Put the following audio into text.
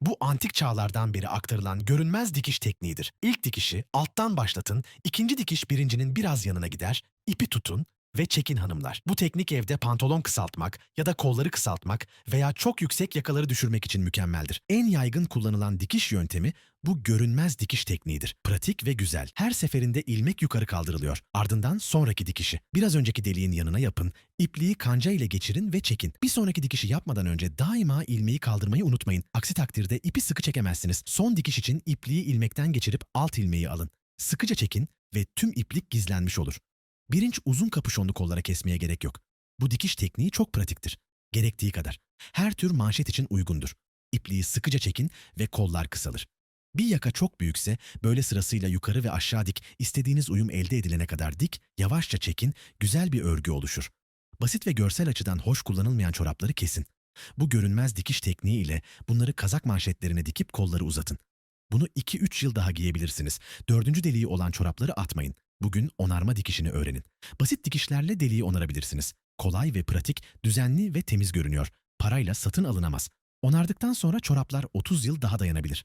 Bu antik çağlardan beri aktarılan görünmez dikiş tekniğidir. İlk dikişi alttan başlatın, ikinci dikiş birincinin biraz yanına gider, ipi tutun ve çekin hanımlar. Bu teknik evde pantolon kısaltmak ya da kolları kısaltmak veya çok yüksek yakaları düşürmek için mükemmeldir. En yaygın kullanılan dikiş yöntemi bu görünmez dikiş tekniğidir. Pratik ve güzel. Her seferinde ilmek yukarı kaldırılıyor. Ardından sonraki dikişi. Biraz önceki deliğin yanına yapın, ipliği kanca ile geçirin ve çekin. Bir sonraki dikişi yapmadan önce daima ilmeği kaldırmayı unutmayın. Aksi takdirde ipi sıkı çekemezsiniz. Son dikiş için ipliği ilmekten geçirip alt ilmeği alın. Sıkıca çekin ve tüm iplik gizlenmiş olur. Birinç uzun kapüşonlu kollara kesmeye gerek yok. Bu dikiş tekniği çok pratiktir. Gerektiği kadar. Her tür manşet için uygundur. İpliği sıkıca çekin ve kollar kısalır. Bir yaka çok büyükse böyle sırasıyla yukarı ve aşağı dik istediğiniz uyum elde edilene kadar dik, yavaşça çekin, güzel bir örgü oluşur. Basit ve görsel açıdan hoş kullanılmayan çorapları kesin. Bu görünmez dikiş tekniği ile bunları kazak manşetlerine dikip kolları uzatın. Bunu 2-3 yıl daha giyebilirsiniz. Dördüncü deliği olan çorapları atmayın. Bugün onarma dikişini öğrenin. Basit dikişlerle deliği onarabilirsiniz. Kolay ve pratik, düzenli ve temiz görünüyor. Parayla satın alınamaz. Onardıktan sonra çoraplar 30 yıl daha dayanabilir.